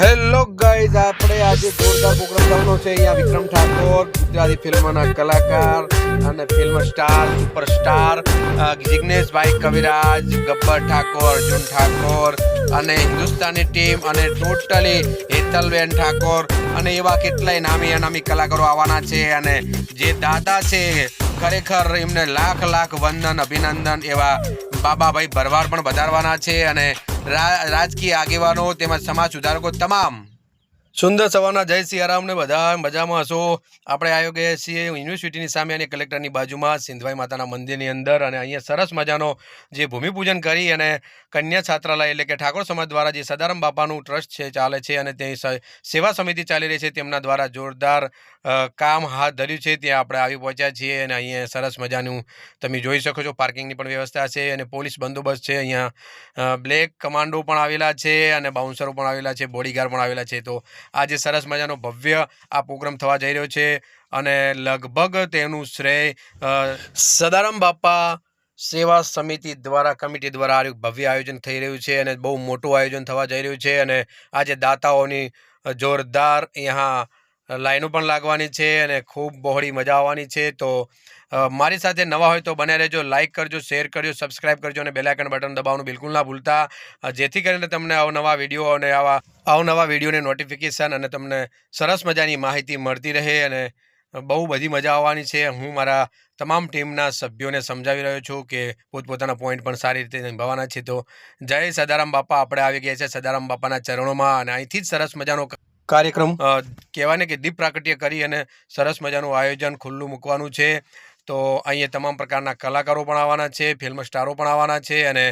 Hello guys આપણે આજે જોરદાર પ્રોગ્રામ કરવાનો છે. અહીંયા વિક્રમ ઠાકોર, ગુજરાતી ફિલ્મના કલાકાર અને ફિલ્મ સ્ટાર, સુપરસ્ટાર જિગ્નેશભાઈ કવિરાજ, ગબ્બર ઠાકોર, અર્જુન ઠાકોર અને હિન્દુસ્તાની ટીમ અને ટોટલી હેતલબેન ઠાકોર અને એવા કેટલાય નામી અનામી કલાકારો આવવાના છે અને જે દાદા છે, ખરેખર એમને લાખ લાખ વંદન, અભિનંદન એવા બાબાભાઈ ભરવાડ પણ વધારવાના છે અને રાજકીય આગેવાનો તેમજ સમાજ સુધારકો તમામ. સુંદર સવારના જય સિયારામને બધા મજામાં હશો. આપણે આવ્યો ગયા છીએ યુનિવર્સિટીની સામે અને કલેક્ટરની બાજુમાં સિંધવાઈ માતાના મંદિરની અંદર અને અહીંયા સરસ મજાનો જે ભૂમિપૂજન કરી અને કન્યા છાત્રાલય એટલે કે ઠાકોર સમાજ દ્વારા જે સદારામ બાપાનું ટ્રસ્ટ છે, ચાલે છે અને તે સેવા સમિતિ ચાલી રહી છે તેમના દ્વારા જોરદાર કામ હાથ ધર્યું છે. ત્યાં આપણે આવી પહોંચ્યા છીએ અને અહીંયા સરસ મજાનું તમે જોઈ શકો છો, પાર્કિંગની પણ વ્યવસ્થા છે અને પોલીસ બંદોબસ્ત છે. અહીંયા બ્લેક કમાન્ડો પણ આવેલા છે અને બાઉન્સરો પણ આવેલા છે, બોડીગાર્ડ પણ આવેલા છે. તો આજે સરસ મજાનો ભવ્ય આ પ્રોગ્રામ થવા જઈ રહ્યો છે અને લગભગ તેનું શ્રેય સદારામ બાપા સેવા સમિતિ દ્વારા, કમિટી દ્વારા આ ભવ્ય આયોજન થઈ રહ્યું છે અને બહુ મોટું આયોજન થવા જઈ રહ્યું છે અને આજે દાતાઓની જોરદાર અહીંયા લાઈનો પણ લાગવાની છે અને ખૂબ બહોળી મજા આવવાની છે. તો મારી સાથે નવા હોય તો બને રહેજો લાઇક કરજો, શેર કરજો, સબસ્ક્રાઇબ કરજો અને બેલાઇકન બટન દબાવવાનું બિલકુલ ના ભૂલતા. જેથી કરીને તમને અવનવા વીડિયો અને આવા અવનવા વિડીયોની નોટિફિકેશન અને તમને સરસ મજાની માહિતી મળતી રહે અને બહુ બધી મજા આવવાની છે. હું મારા તમામ ટીમના સભ્યોને સમજાવી રહ્યો છું કે પોતપોતાના પોઈન્ટ પણ સારી રીતે નિભાવવાના છે. તો જય સદારામ બાપા આપણે આવી ગયા છે સદારામ બાપાના ચરણોમાં અને અહીંથી જ સરસ મજાનો કાર્યક્રમ. કહેવાય ને કે દીપ પ્રાકટ્ય કરી અને સરસ મજાનું આયોજન ખુલ્લું મૂકવાનું છે. તો અહીંયા તમામ પ્રકારના કલાકારો પણ આવવાના છે ફિલ્મ સ્ટારો પણ આવવાના છે અને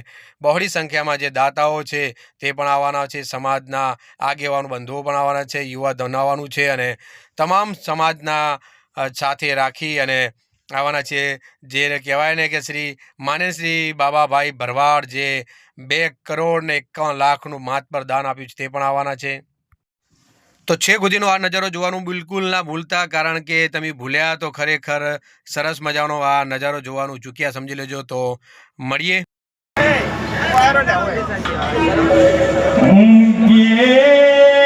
બહોળી સંખ્યામાં જે દાતાઓ છે તે પણ આવવાના છે. સમાજના આગેવાનો, બંધુઓ પણ આવવાના છે, યુવા ધન આવવાનું છે અને તમામ સમાજના સાથે રાખી અને આવવાના છે. જે કહેવાય ને કે શ્રી માનેશ્રી શ્રી બાબાભાઈ ભરવાડ જે બે કરોડ ને એકાવન લાખનું માત પર દાન આપ્યું છે તે પણ આવવાના છે. તો છેક સુધીનો આ નજારો જોવાનું બિલકુલ ના ભૂલતા, કારણ કે તમે ભૂલ્યા તો ખરેખર સરસ મજાનો આ નજારો જોવાનું ચૂક્યા સમજી લેજો. તો મળીએ. ભગીરથ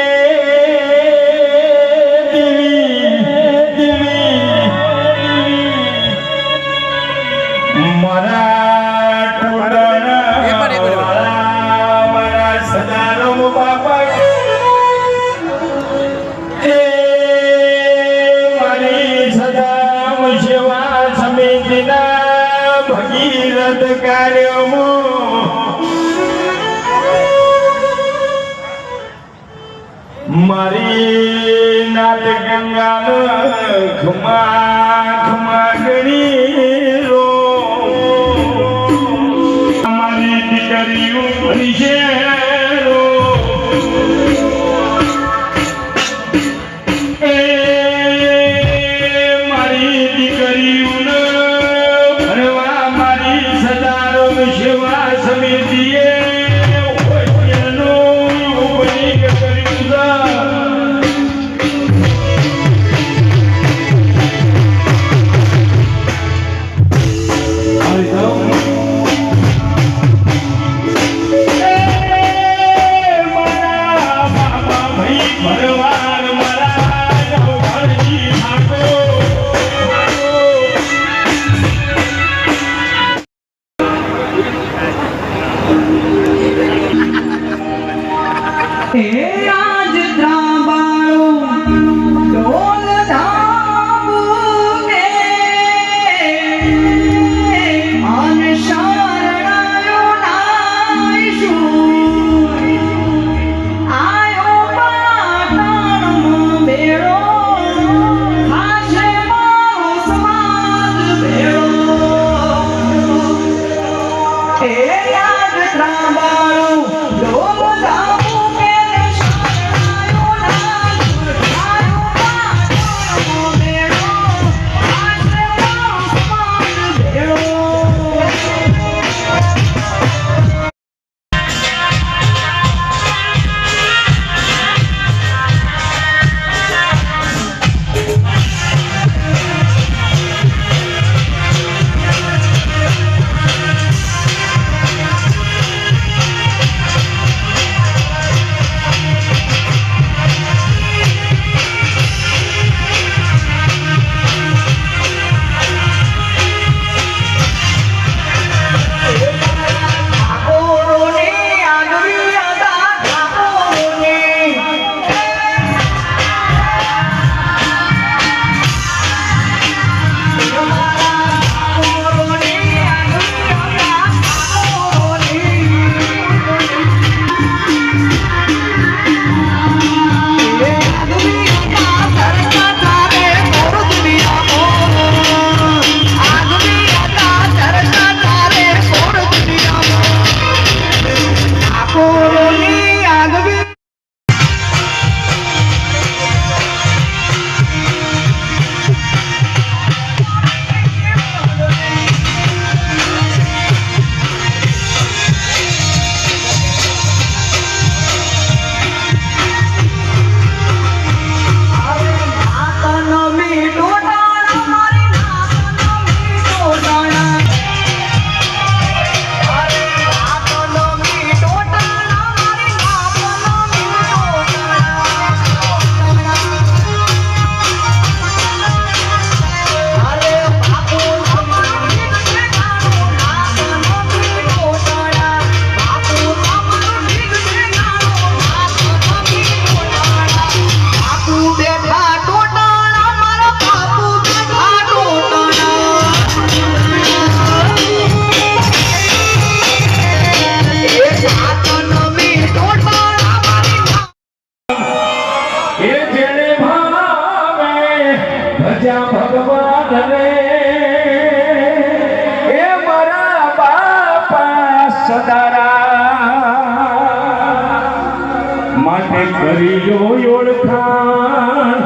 કરી લો ઓળખાણ.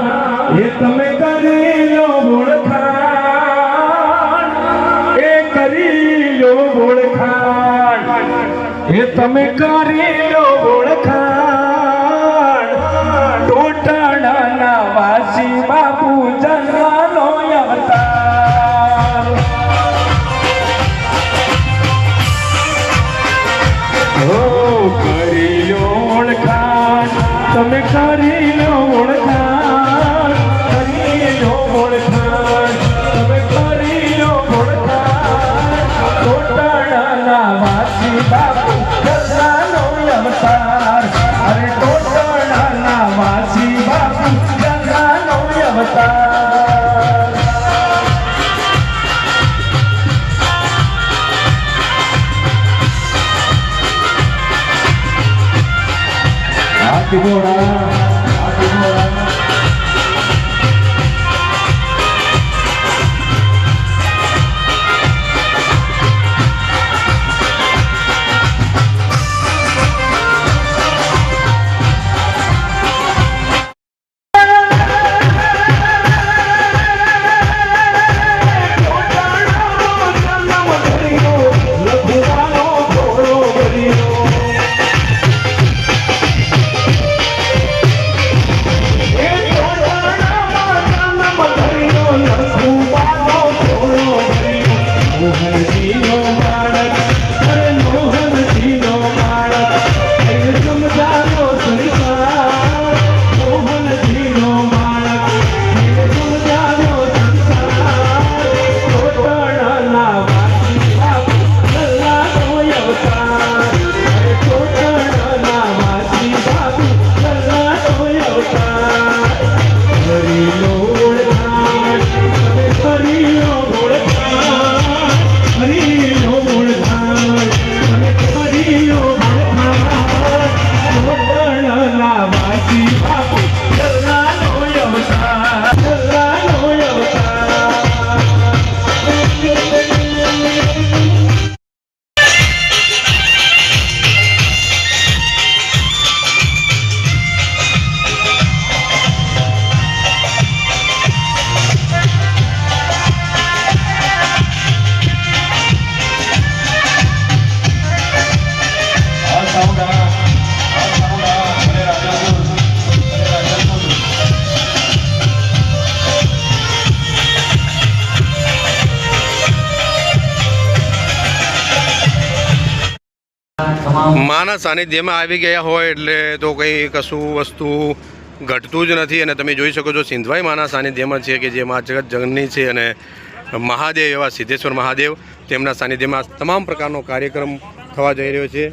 એ તમે કરી લો ઓળખાણ. એ કરી લો ઓળખાણ. એ તમે કરી સાનિધ્યમાં આવી ગયા હોય એટલે તો કંઈ કશું વસ્તુ ઘટતું જ નથી. અને તમે જોઈ શકો છો, સિંધવાઈ માના સાનિધ્યમાં છે કે જે મા જગત જગની છે અને મહાદેવ, એવા સિદ્ધેશ્વર મહાદેવ, તેમના સાનિધ્યમાં તમામ પ્રકારનો કાર્યક્રમ થવા જઈ રહ્યો છે.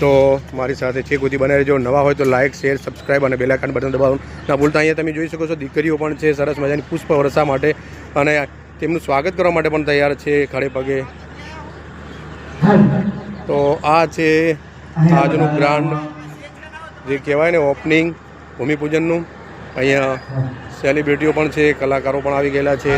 તો મારી સાથે છે કુદી બનાવી જો નવા હોય તો લાઇક શેર સબસ્ક્રાઈબ અને બેલાઇકન બટન દબાવવાનું ના ભૂલતા. અહીંયા તમે જોઈ શકો છો, દીકરીઓ પણ છે, સરસ મજાની પુષ્પ વર્ષા માટે. અને તેમનું સ્વાગત કરવા માટે પણ તૈયાર છે, ખડે પગે. તો આ છે આજનું ગ્રાન્ડ જે કહેવાય ને ઓપનિંગ ભૂમિપૂજનનું. અહીંયા સેલિબ્રિટીઓ પણ છે, કલાકારો પણ આવી ગયેલા છે.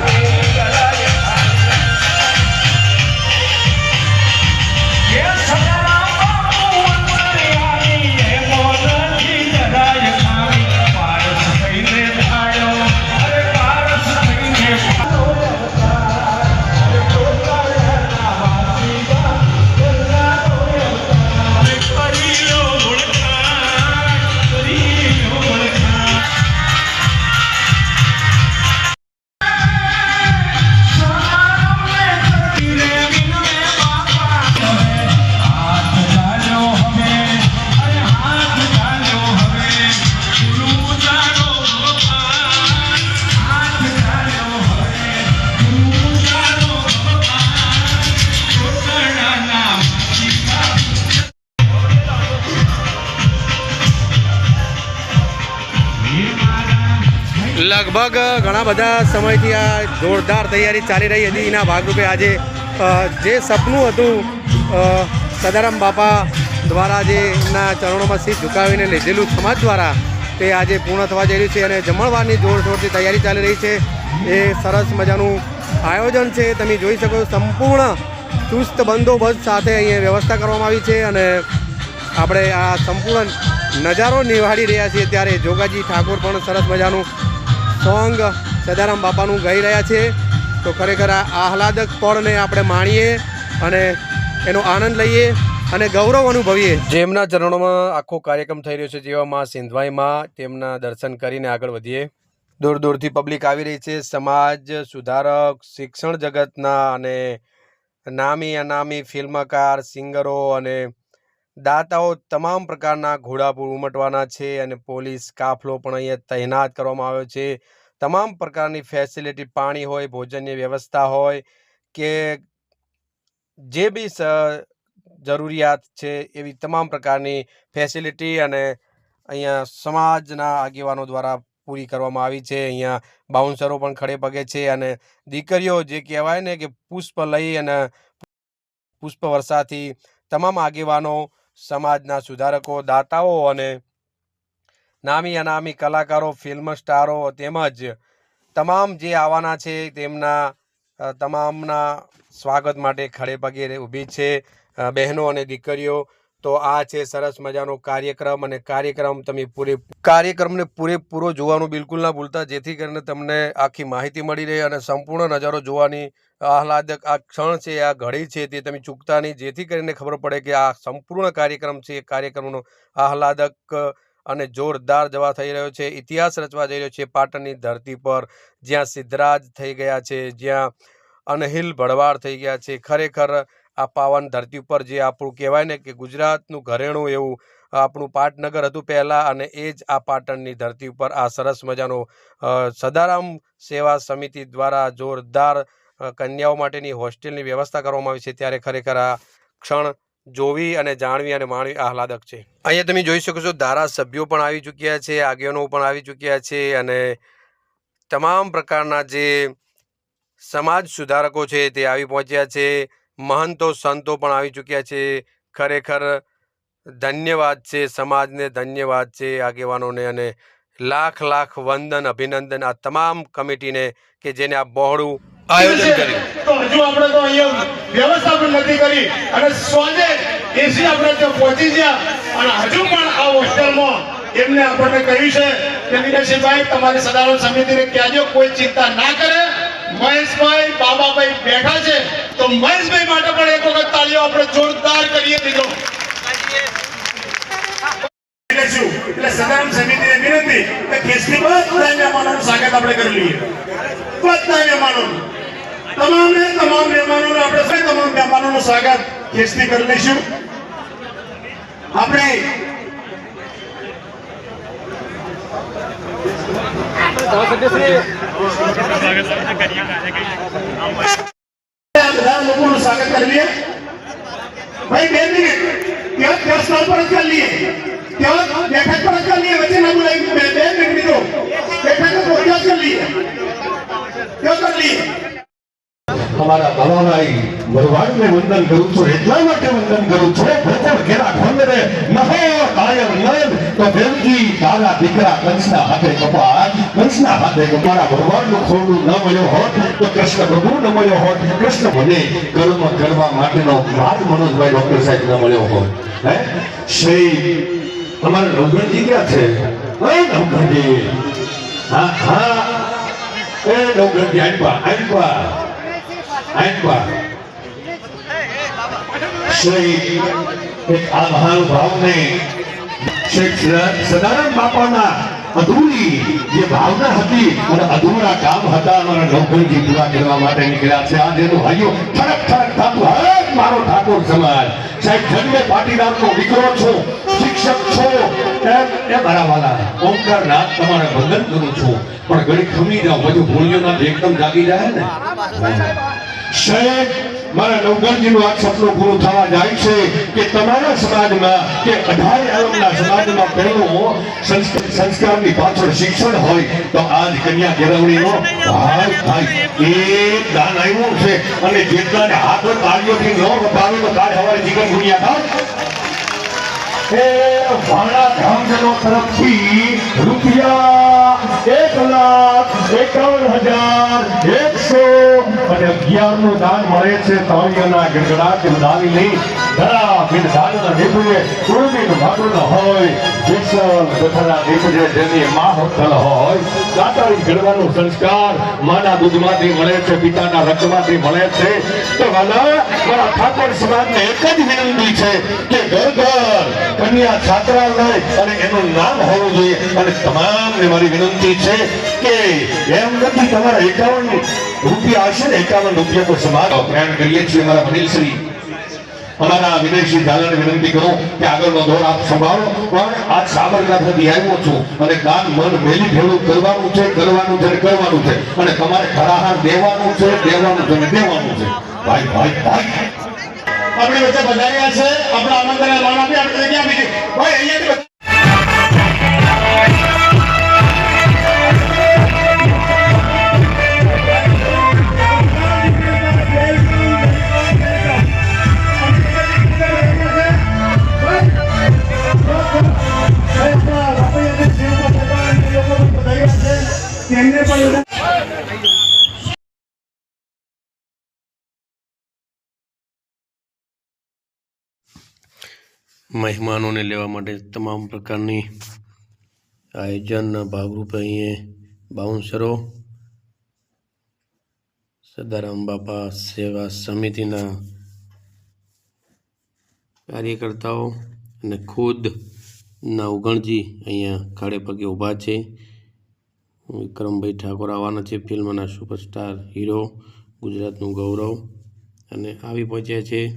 ઘણા બધા સમયથી આ જોરદાર તૈયારી ચાલી રહી હતી. એના ભાગરૂપે આજે જે સપનું હતું સદારામ બાપા દ્વારા જે એમના ચરણોમાં શીશ ઝુકાવીને લીધેલું સમાજ દ્વારા તે આજે પૂર્ણ થવા જઈ રહ્યું છે અને જમણવારની જોરશોરથી તૈયારી ચાલી રહી છે. એ સરસ મજાનું આયોજન છે. તમે જોઈ શકો સંપૂર્ણ ચુસ્ત બંદોબસ્ત સાથે અહીંયા વ્યવસ્થા કરવામાં આવી છે અને આપણે આ સંપૂર્ણ નજારો નિહાળી રહ્યા છીએ. ત્યારે જોગાજી ઠાકોર પણ સરસ મજાનું સોંગ સદારામ બાપાનું ગઈ રહ્યા છે. તો ખરેખર આ આહલાદક પળને આપણે માણીએ અને એનો આનંદ લઈએ અને ગૌરવ અનુભવીએ. જેમના ચરણોમાં આખો કાર્યક્રમ થઈ રહ્યો છે, જેવા માં સિંધવાઈમાં તેમના દર્શન કરીને આગળ વધીએ. દૂર દૂરથી પબ્લિક આવી રહી છે. સમાજ, સુધારક, શિક્ષણ જગતના અને નામી અનામી ફિલ્મકાર, સિંગરો અને દાતાઓ તમામ પ્રકારના ઘોડાપુર ઉમટવાના છે અને પોલીસ કાફલો પણ અહીંયા તૈનાત કરવામાં આવ્યો છે. તમામ પ્રકારની ફેસિલિટી પાણી હોય, ભોજનની વ્યવસ્થા હોય કે જે બી જરૂરિયાત છે એવી તમામ પ્રકારની ફેસિલિટી અને અહીંયા સમાજના આગેવાનો દ્વારા પૂરી કરવામાં આવી છે. અહીંયા બાઉન્સરો પણ ખડે પગે છે અને દીકરીઓ જે કહેવાય ને કે પુષ્પ લઈ અને પુષ્પ વર્ષાથી તમામ આગેવાનો, સમાજના સુધારકો, દાતાઓ અને નામી અનામી કલાકારો ફિલ્મ સ્ટારો તેમજ તમામ જે આવવાના છે તેમના તમામના સ્વાગત માટે ખડે પગે ઊભી છે બહેનો અને દીકરીઓ. તો આ છે સરસ મજાનો કાર્યક્રમ અને કાર્યક્રમ તમે પૂરે, કાર્યક્રમને પૂરેપૂરો જોવાનું બિલકુલ ના ભૂલતા. જેથી કરીને તમને આખી માહિતી મળી રહે અને સંપૂર્ણ નજારો જોવાની આહલાદક આ ક્ષણ છે, આ ઘડી છે તે તમે ચૂકતા નહીં. જેથી કરીને ખબર પડે કે આ સંપૂર્ણ કાર્યક્રમ છે કાર્યક્રમનો આહલાદક અને જોરદાર જવા થઈ રહ્યો છે. ઇતિહાસ રચવા જઈ રહ્યો છે. પાટણની ધરતી પર જ્યાં સિદ્ધરાજ થઈ ગયા છે, જ્યાં અનહિલ ભડવાડ થઈ ગયા છે. ખરેખર આ પાવન ધરતી ઉપર જે આપણું કહેવાય ને કે ગુજરાતનું ઘરેણું એવું આપણું પાટનગર હતું પહેલાં અને એ જ આ પાટણની ધરતી ઉપર આ સરસ મજાનો સદારામ સેવા સમિતિ દ્વારા જોરદાર કન્યાઓ માટેની હોસ્ટેલની વ્યવસ્થા કરવામાં આવી છે. ત્યારે ખરેખર આ ક્ષણ જોવી અને જાણવી અને માણવી આહલાદક છે. અહીંયા તમે જોઈ શકો છો, ધારાસભ્યો પણ આવી ચૂક્યા છે, આગેવાનો પણ આવી ચૂક્યા છે અને તમામ પ્રકારના જે સમાજ સુધારકો છે તે આવી પહોંચ્યા છે. મહંતો, સંતો પણ આવી ચૂક્યા છે. ખરેખર ધન્યવાદ છે, સમાજને ધન્યવાદ છે, આગેવાનોને અને લાખ લાખ વંદન અભિનંદન આ તમામ કમિટીને કે જેને આ બહોળું આયોજન કર્યું. તો હજુ આપણે તો અહીંયા વ્યવસ્થાપન નથી કરી. અને સોજે એસી આપણે ત્યાં પહોંચી ગયા. અને હજુ પણ આ હોસ્ટેલમાં એમને આપણને કહ્યું છે કે નીરજસિંહભાઈ તમારી સદારણ સમિતિને કહેજો કોઈ ચિંતા ના કરે. મહેશભાઈ બાબાભાઈ બેઠા છે. તો મહેશભાઈ માટે પણ એક વખત તાળીઓ આપણે જોરદાર કરીએ દીધો. એટલે શું એટલે સદારણ સમિતિને વિનંતી કે કેસની બધા મહેમાનોનું સ્વાગત આપણે કરી લઈએ. બધા મહેમાનોનું તમામે તમામ મહેમાનોનું આપણે સૌ તમામ મહેમાનોનું સ્વાગત કેસની કરી લઈશું. આપણે બધા લોકોનું સ્વાગત કરી લઈએ. ભાઈ, બે મિનિટ. ત્યાં ત્યાં પર જ કરી લઈએ વચ્ચે ના અમારા વંદન કરું છું એટલા માટે વંદન કરું છું ભોગોળ ઘેરા ખંડરે દીકરા કંસના હાથે કપા કંસના હાથે કપારા ભરવાડનું ખોડું ન મળ્યો હોત તો કૃષ્ણ પ્રભુ ન મળ્યો હોત કૃષ્ણ મને કર્મ કરવા માટેનો માર્ગ મનોજભાઈ ડોક્ટર સાહેબ ન મળ્યો હોત હે શ્રી અમારા નવગણજી ક્યાં છે? ઓય નવગણજી. હા હા. એ નવગણજી આંપા આંપા આંપા શ્રી એક આભાર મહાનુભાવને શ્રી સદાનંદ બાપાના અધૂરી જે ભાવના હતી અને અધૂરા કામ હતા અમારા નોકરીથી પૂરા કરવા માટે નીકળ્યા છે. આજે એનું ભાઈઓ ઠડક ઠડક થતું હરેક મારો ઠાકોર સમાજ. સાહેબ જન્મે પાટીદારનો દીકરો છો શિક્ષક છો એમ એ મારા વાલા ઓમકાર નાથ તમારે વંદન કરું છું. પણ ઘડી ખમી જાઓ બધું ભૂલ્યો ના એકદમ જાગી જાય ને. સાહેબ મારા નવગણજીનું આ સપનું પૂરું થવા જાય છે કે તમારા સમાજમાં, કે અઢારે આલમના સમાજમાં પહેલો સંસ્કાર, સંસ્કારની પાછળ શિક્ષણ હોય, તો આજ કન્યા કેળવણીનો ભાગ થાય. એક દાન આવ્યું છે. અને જેટલાને હાથ તાળીઓથી ન વપાવે તો કાલ સવારે જીવન ગુણ્યા થાય એ વાળા ધામજનો તરફથી રૂપિયા એક લાખ એકાવન હજાર એકસો અને અગિયારનું દાન મળે છે. તાળીઓના ગડગડાટ પિતાના રક્તમાંથી મળે છે. એક જ વિનંતી છે કે ઘર ઘર કન્યા છાત્રાલય અને એનું નામ હોવું જોઈએ. અને તમામને મારી વિનંતી છે કે એમ નથી તમારા એકાવન રૂપિયા હશે ને એકાવન રૂપિયા તો સમાજ. પ્રયાણ કરીએ છીએ અમારા વડીલશ્રી. અમારા વિદેશી દાદાને વિનંતી કરું કે આગળનો દોર આપ સંભાળો. પણ આજ સાબરકાંઠાથી આવ્યો છું અને કાન મન મેલી ભેળું કરવાનું છે કરવાનું છે કરવાનું છે. અને તમારે ખરાહાર દેવાનું છે દેવાનું છે દેવાનું છે. ભાઈ ભાઈ ભાઈ. આપણે વચ્ચે પધાર્યા છે. આપણા આનંદ આપણે ક્યાં બીજું? ભાઈ અહીંયાથી તેમને પણ મહેમાનોને લેવા માટે તમામ પ્રકારની આયોજનના ભાગરૂપે અહીંયા બાઉન્સરો, સદારામ બાપા સેવા સમિતિના કાર્યકર્તાઓ અને ખુદ ઉગણજી અહીંયા ખાડે પગે ઊભા છે. વિક્રમભાઈ ઠાકોર આવવાના છે, ફિલ્મના સુપરસ્ટાર, હીરો, ગુજરાતનું ગૌરવ. અને આવી પહોંચ્યા છે.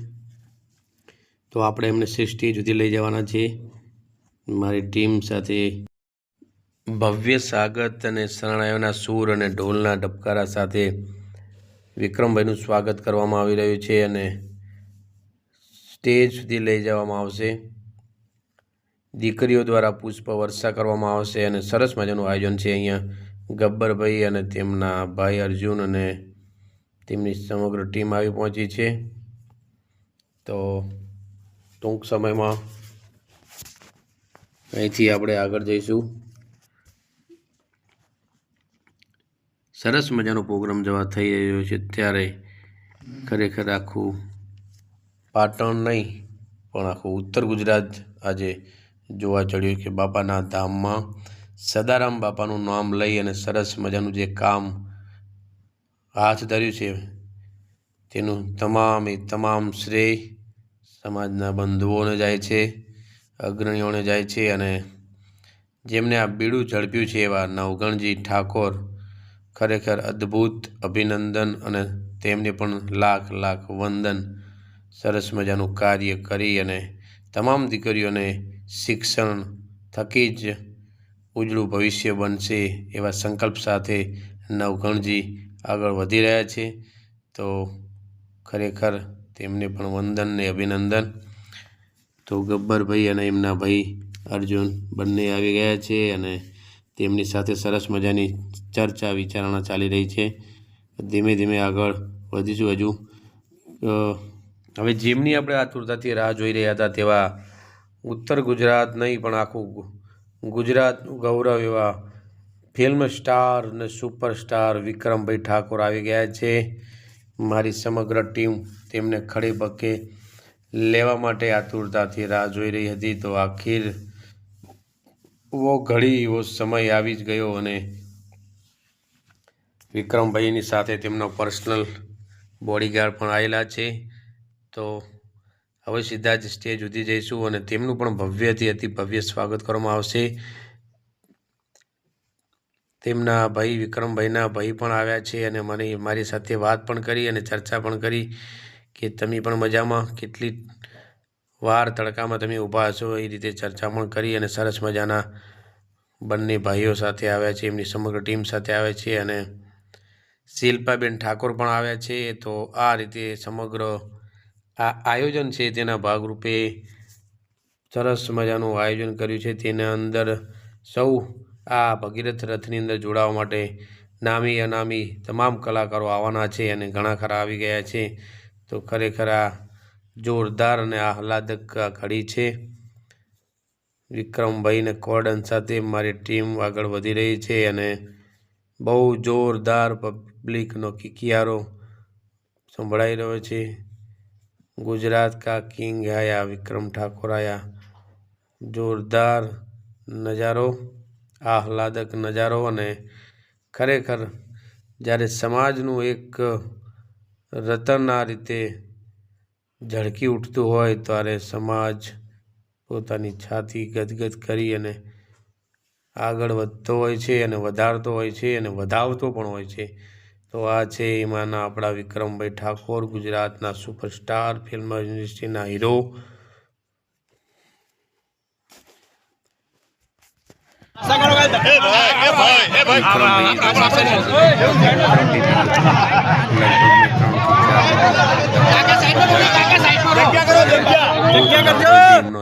તો આપણે એમને સિક્સટી સુધી લઈ જવાના છે. મારી ટીમ સાથે ભવ્ય સ્વાગત અને શરણાઈઓના સૂર અને ઢોલના ડબકારા સાથે વિક્રમભાઈનું સ્વાગત કરવામાં આવી રહ્યું છે અને સ્ટેજ સુધી લઈ જવામાં આવશે. દીકરીઓ દ્વારા પુષ્પ વર્ષા કરવામાં આવશે અને સરસ મજાનું આયોજન છે અહીંયા. ગબ્બરભાઈ અને તેમના ભાઈ અર્જુન અને તેમની સમગ્ર ટીમ આવી પહોંચી છે. તો ટૂંક સમયમાં અહીંથી આપણે આગળ જઈશું. સરસ મજાનો પ્રોગ્રામ જવા થઈ રહ્યો છે ત્યારે ખરેખર આખું પાટણ નહીં, પણ આખું ઉત્તર ગુજરાત આજે જોવા ચડ્યું કે બાપાના ધામમાં સદારામ બાપાનું નામ લઈ અને સરસ મજાનું જે કામ હાથ ધર્યું છે, તેનું તમામ એ તમામ શ્રેય સમાજના બંધુઓને જાય છે, અગ્રણીઓને જાય છે અને જેમને આ બીડું ઝડપ્યું છે એવા નવગણજી ઠાકોર ખરેખર અદ્ભુત અભિનંદન અને તેમને પણ લાખ લાખ વંદન. સરસ મજાનું કાર્ય કરી અને તમામ દીકરીઓને શિક્ષણ થકી જ ઉજળું ભવિષ્ય બનશે એવા સંકલ્પ સાથે નવગણજી આગળ વધી રહ્યા છે. તો ખરેખર તેમને પણ વંદન ને અભિનંદન. તો ગબ્બરભાઈ અને એમના ભાઈ અર્જુન બંને આવી ગયા છે અને તેમની સાથે સરસ મજાની ચર્ચા વિચારણા ચાલી રહી છે. ધીમે ધીમે આગળ વધીશું હજુ. હવે જેમની આપણે આતુરતાથી રાહ જોઈ રહ્યા હતા તેવા ઉત્તર ગુજરાત નહીં પણ આખું ગુજરાતનું ગૌરવ એવા ફિલ્મ સ્ટાર અને સુપરસ્ટાર વિક્રમભાઈ ઠાકોર આવી ગયા છે. મારી સમગ્ર ટીમ તેમને ખડે પગે લેવા માટે આતુરતાથી રાહ જોઈ રહી હતી. તો આખીર વો ઘડી એવો સમય આવી જ ગયો અને વિક્રમભાઈની સાથે તેમનો પર્સનલ બોડીગાર્ડ પણ આવેલા છે. તો હવે સીધા જ સ્ટેજ સુધી જઈશું અને તેમનું પણ ભવ્યથી અતિ ભવ્ય સ્વાગત કરવામાં આવશે. તેમના ભાઈ વિક્રમભાઈના ભાઈ પણ આવ્યા છે અને મને મારી સાથે વાત પણ કરી અને ચર્ચા પણ કરી કે તમે પણ મજામાં? કેટલી વાર તડકામાં તમે ઊભા હશો? એ રીતે ચર્ચા પણ કરી અને સરસ મજાના બંને ભાઈઓ સાથે આવ્યા છે, એમની સમગ્ર ટીમ સાથે આવ્યા છે અને શિલ્પાબેન ઠાકોર પણ આવ્યા છે. તો આ રીતે સમગ્ર આ આયોજન છે તેના ભાગરૂપે સરસ મજાનું આયોજન કર્યું છે. તેના અંદર સૌ આ ભગીરથ રથની અંદર જોડાવા માટે નામી અનામી તમામ કલાકારો આવવાના છે અને ઘણા ખરા આવી ગયા છે. તો ખરેખર આ જોરદાર અને આહલાદક ઘડી છે. વિક્રમભાઈને કોર્ડન સાથે મારી ટીમ આગળ વધી રહી છે અને બહુ જોરદાર પબ્લિકનો કિકિયારો સંભળાઈ રહ્યો છે. ગુજરાત કા કિંગ આયા વિક્રમ ઠાકોર આયા જોરદાર નજારો, આહલાદક નજારો અને ખરેખર જ્યારે સમાજનું એક રતન આ રીતે ઝળકી ઉઠતું હોય ત્યારે સમાજ પોતાની છાતી ગદગદ કરી અને આગળ વધતો હોય છે અને વધારતો હોય છે અને વધાવતો પણ હોય છે. તો આ છે એમાંના આપણા વિક્રમભાઈ ઠાકોર ગુજરાતના સુપરસ્ટાર ફિલ્મ ઇન્ડસ્ટ્રીના હીરો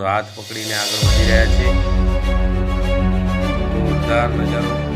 હાથ પકડીને આગળ વધી રહ્યા છે જોરદાર નજારો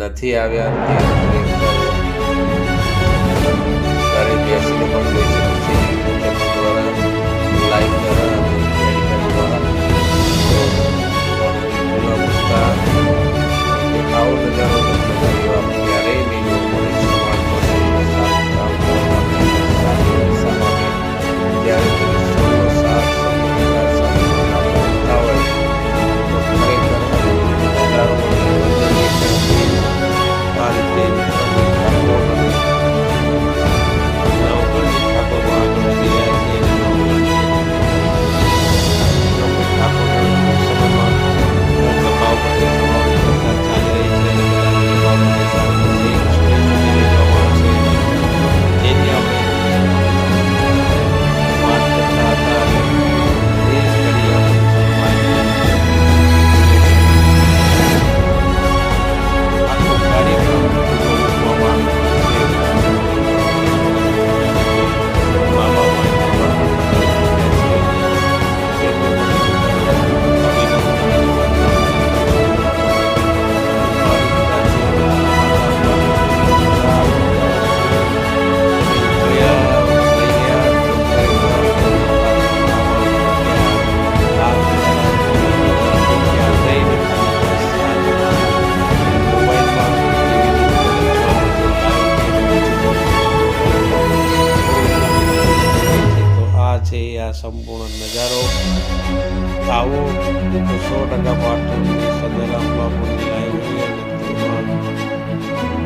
નથી આવ્યા.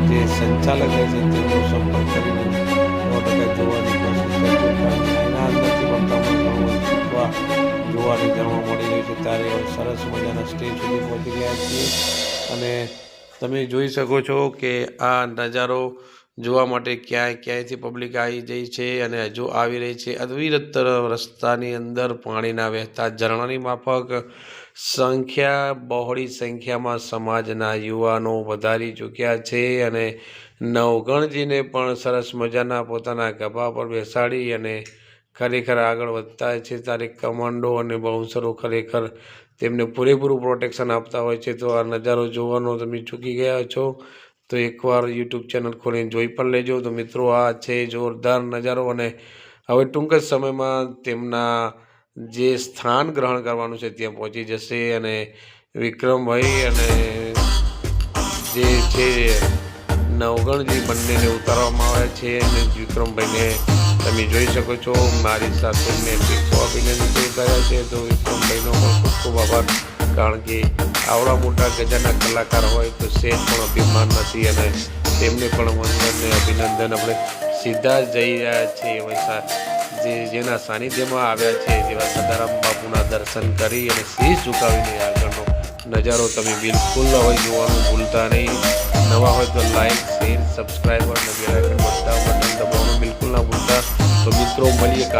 જે સંચાલક છે તેમનો સંપર્ક કરીને સો જોવાની કોશિશ એના અંદરથી તમને ઘણું શીખવા જોવાની જાણવા મળી રહ્યું છે ત્યારે સરસ મજાના સ્ટેજ સુધી પહોંચી ગયા છીએ અને તમે જોઈ શકો છો કે આ નજારો જોવા માટે ક્યાંય ક્યાંયથી પબ્લિક આવી જઈ છે અને હજુ આવી રહી છે. અવિરત રસ્તાની અંદર પાણીના વહેતા ઝરણાની માફક સંખ્યા બહોળી સંખ્યામાં સમાજના યુવાનો વધારી ચૂક્યા છે અને નવગણજીને પણ સરસ મજાના પોતાના ગભા પર બેસાડી અને ખરેખર આગળ વધતા છે. ત્યારે કમાન્ડો અને બાઉન્સરો ખરેખર તેમને પૂરેપૂરું પ્રોટેક્શન આપતા હોય છે. તો આ નજારો જોવાનો તમે ચૂકી ગયા છો. તો એકવાર યુટ્યુબ ચેનલ ખોલીને જોઈ પણ લેજો. તો મિત્રો, આ છે જોરદાર નજારો અને હવે ટૂંક જ સમયમાં તેમના જે સ્થાન ગ્રહણ કરવાનું છે ત્યાં પહોંચી જશે અને વિક્રમભાઈ અને જે છે નવગણજી બંનેને ઉતારવામાં આવે છે અને વિક્રમભાઈને તમે જોઈ શકો છો. મારી સાથે મેં સો અભિનંદન કર્યા છે. તો વિક્રમભાઈનો પણ ખૂબ ખૂબ આભાર. કારણ કે આવડા મોટા ગજાના કલાકાર હોય તો સેજ પણ અભિમાન નથી અને તેમને પણ વંદન ને અભિનંદન. આપણે સીધા જઈ રહ્યા છીએ વૈસા જે જેના સાનિધ્યમાં આવ્યા છે, જેવા સદારામ બાપુના દર્શન કરી અને શીશ ઝુકાવીને આગળનો નજારો તમે બિલકુલ હોય જોવાનું ભૂલતા નહીં. નવા હોય તો લાઈક શેર સબસ્ક્રાઈબ અને બેલાઇકન બટન દબાવવાનું બિલકુલ ના ભૂલતા. તો મિત્રો, મળીએ